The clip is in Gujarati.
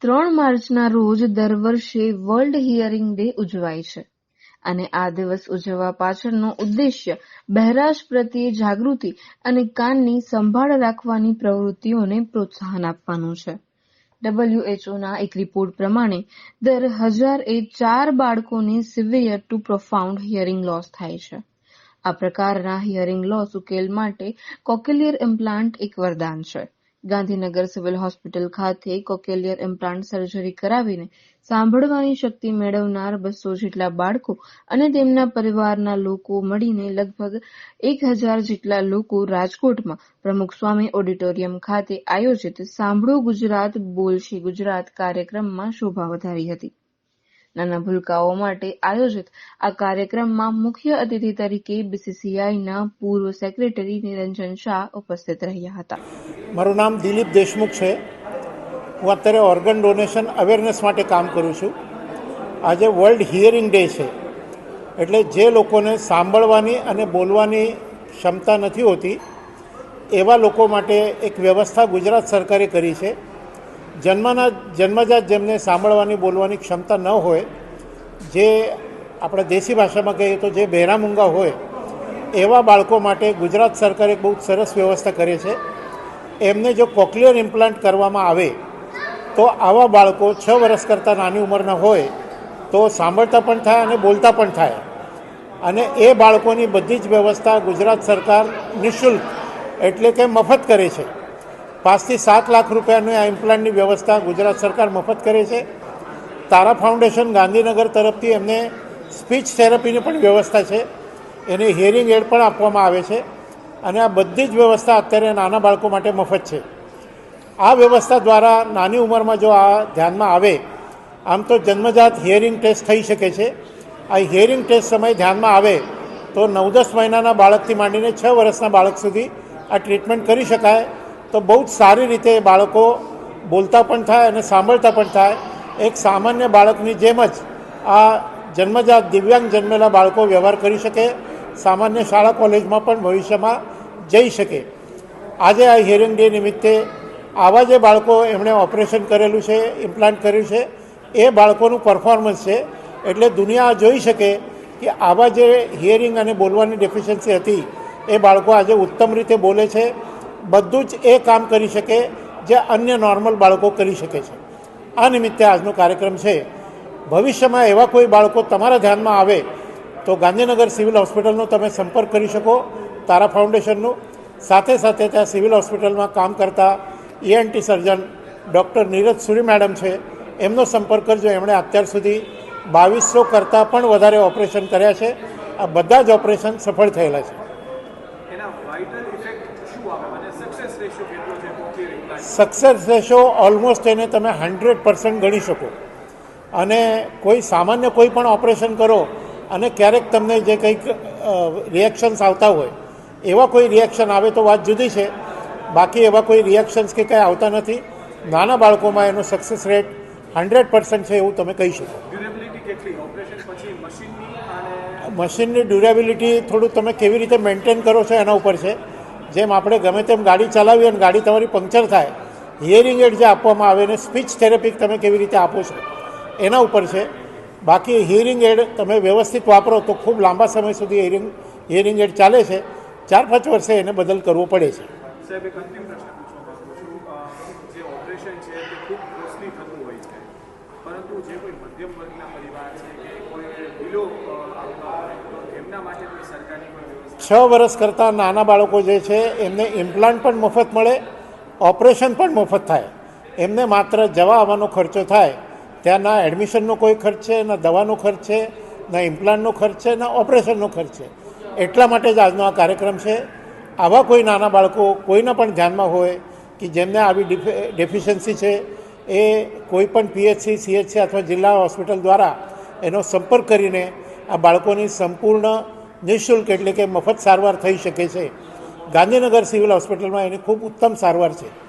ત્રણ માર્ચના રોજ દર વર્ષે વર્લ્ડ હિયરિંગ ડે ઉજવાય છે. અને આ દિવસ ઉજવવા પાછળનો ઉદ્દેશ્ય બહેરાશ પ્રત્યે જાગૃતિ અને કાનની સંભાળ રાખવાની પ્રવૃત્તિઓને પ્રોત્સાહન આપવાનું છે. ડબલ્યુએચઓના એક રિપોર્ટ પ્રમાણે દર હજાર એ ચાર બાળકોને severe to profound hearing loss થાય છે. આ પ્રકારના હિયરિંગ લોસ ઉકેલ માટે કોક્લિયર ઇમ્પ્લાન્ટ એક વરદાન છે. ગાંધીનગર સિવિલ હોસ્પિટલ ખાતે કોકેલિયર ઇમ્પ્લાન્ટ સર્જરી કરાવીને સાંભળવાની શક્તિ મેળવનાર બસો જેટલા બાળકો અને તેમના પરિવારના લોકો મળીને લગભગ એક હજાર જેટલા લોકો રાજકોટમાં પ્રમુખ સ્વામી ઓડિટોરિયમ ખાતે આયોજિત સાંભળો ગુજરાત બોલશે ગુજરાત કાર્યક્રમમાં શોભા વધારી હતી. નાના ભૂલકાઓ માટે આયોજિત આ કાર્યક્રમમાં મુખ્ય અતિથિ તરીકે બીસીસીઆઈના પૂર્વ સેક્રેટરી નિરંજન શાહ ઉપસ્થિત રહ્યા હતા. મારું નામ દિલીપ દેશમુખ છે. હું અત્યારે ઓર્ગન ડોનેશન અવેરનેસ માટે કામ કરું છું. આજે વર્લ્ડ હિયરિંગ ડે છે. એટલે જે લોકોને સાંભળવાની અને બોલવાની ક્ષમતા નથી હોતી, એવા લોકો માટે એક વ્યવસ્થા ગુજરાત સરકારે કરી છે. જન્મના જન્મજાત જેમને સાંભળવાની, બોલવાની ક્ષમતા ન હોય, જે આપણે દેશી ભાષામાં કહીએ તો જે બહેરામૂંગા હોય, એવા બાળકો માટે ગુજરાત સરકારે બહુ સરસ વ્યવસ્થા કરી છે. એમને જો કોક્લિયર ઇમ્પ્લાન્ટ કરવામાં આવે, તો આવા બાળકો છ વર્ષ કરતાં નાની ઉંમરના હોય, તો સાંભળતા પણ થાય અને બોલતા પણ થાય. અને એ બાળકોની બધી જ વ્યવસ્થા ગુજરાત સરકાર નિઃશુલ્ક, એટલે કે મફત કરે છે. પાંચથી સાત લાખ રૂપિયાની આ ઇમ્પ્લાન્ટની વ્યવસ્થા ગુજરાત સરકાર મફત કરે છે. તારા ફાઉન્ડેશન ગાંધીનગર તરફથી એમને સ્પીચ થેરપીની પણ વ્યવસ્થા છે. એને હિયરિંગ એડ પણ આપવામાં આવે છે. અને આ બધી જ વ્યવસ્થા અત્યારે નાના બાળકો માટે મફત છે. આ વ્યવસ્થા દ્વારા નાની ઉંમરમાં જો આ ધ્યાનમાં આવે, આમ તો જન્મજાત હિયરિંગ ટેસ્ટ થઈ શકે છે. આ હિયરિંગ ટેસ્ટ સમય ધ્યાનમાં આવે તો નવ દસ મહિનાના બાળકથી માંડીને છ વર્ષના બાળક સુધી આ ટ્રીટમેન્ટ કરી શકાય. તો બહુ જ સારી રીતે બાળકો બોલતા પણ થાય અને સાંભળતા પણ થાય. એક સામાન્ય બાળકની જેમ જ આ જન્મજાત દિવ્યાંગ જન્મેલા બાળકો વ્યવહાર કરી શકે, સામાન્ય શાળા કોલેજમાં પણ ભવિષ્યમાં જઈ શકે. આજે આ હિયરિંગ ડે નિમિત્તે આવા જે બાળકો એમણે ઓપરેશન કરેલું છે, ઇમ્પ્લાન્ટ કર્યું છે, એ બાળકોનું પરફોર્મન્સ છે. એટલે દુનિયા જોઈ શકે કે આવા જે હિયરિંગ અને બોલવાની ડેફિશિયન્સી હતી, એ બાળકો આજે ઉત્તમ રીતે બોલે છે. બધું જ એ કામ કરી શકે જે અન્ય નોર્મલ બાળકો કરી શકે છે. આ નિમિત્તે આજનો કાર્યક્રમ છે, ભવિષ્યમાં એવા કોઈ બાળકો તમારા ધ્યાનમાં આવે તો ગાંધીનગર સિવિલ હોસ્પિટલનો તમે સંપર્ક કરી શકો, તારા ફાઉન્ડેશનનું. સાથે સાથે ત્યાં સિવિલ હોસ્પિટલમાં કામ કરતા ENT surgeon doctor Neeraj Suri madam છે, એમનો સંપર્ક કરજો. એમણે અત્યાર સુધી બાવીસો કરતાં પણ વધારે ઓપરેશન કર્યા છે. આ બધા જ ઓપરેશન સફળ થયેલા છે એના વાઇટલ ઇફેક્ટ શું આવે અને સક્સેસ રેશિયો કેટલો છે cochlear implant success ratio almost એને તમે હંડ્રેડ પર્સન્ટ ગણી શકો. અને કોઈ સામાન્ય કોઈ પણ ઓપરેશન કરો અને ક્યારેક તમને જે કંઈક રિએક્શન્સ આવતા હોય એવા કોઈ રિએક્શન આવે તો વાત જુદી છે. બાકી એવા કોઈ રિએક્શન્સ કે કંઈ આવતા નથી. નાના બાળકોમાં એનો સક્સેસ રેટ હંડ્રેડ પર્સન્ટ છે એવું તમે કહી શકો. મશીનની ડ્યુરેબિલિટી થોડું તમે કેવી રીતે મેન્ટેન કરો છો એના ઉપર છે. જેમ આપણે ગમે તેમ ગાડી ચલાવીએ અને ગાડી તમારી પંક્ચર થાય હિયરિંગ એડ જે આપવામાં આવે એને સ્પીચ થેરેપી તમે કેવી રીતે આપો છો, એના ઉપર છે. બાકી હિયરિંગ એડ તમે વ્યવસ્થિત વાપરો તો ખૂબ લાંબા સમય સુધી હિયરિંગ હિયરિંગ એડ ચાલે છે. ચાર પાંચ વર્ષે એને બદલ કરવો પડે છે. સાહેબ, એક અંતિમ પ્રશ્ન પૂછવા જે ઓપરેશન છે તે ખૂબ કોસ્ટલી થતું હોય છે. પરંતુ જે કોઈ મધ્યમ વર્ગના પરિવાર છે કે કોઈ બિલો એમના માટે કોઈ સરકારની છ વર્ષ કરતાં નાના બાળકો જે છે, એમને ઇમ્પ્લાન્ટ પણ મફત મળે, ઓપરેશન પણ મફત થાય. એમને માત્ર જવા આવવાનો ખર્ચો થાય. ત્યાં ના એડમિશનનો કોઈ ખર્ચ છે, ના દવાનો ખર્ચ છે, ના ઇમ્પ્લાન્ટનો ખર્ચ છે, ના ઓપરેશનનો ખર્ચ છે. એટલા માટે જ આજનો આ કાર્યક્રમ છે. આવા કોઈ નાના બાળકો કોઈના પણ ધ્યાનમાં હોય કે જેમને આવી ડેફિશિયન્સી છે એ કોઈપણ પીએચસી સીએચસી અથવા જિલ્લા હોસ્પિટલ દ્વારા એનો સંપર્ક કરીને આ બાળકોની સંપૂર્ણ નિઃશુલ્ક એટલે કે મફત સારવાર થઈ શકે છે. ગાંધીનગર સિવિલ હોસ્પિટલમાં એની ખૂબ ઉત્તમ સારવાર છે.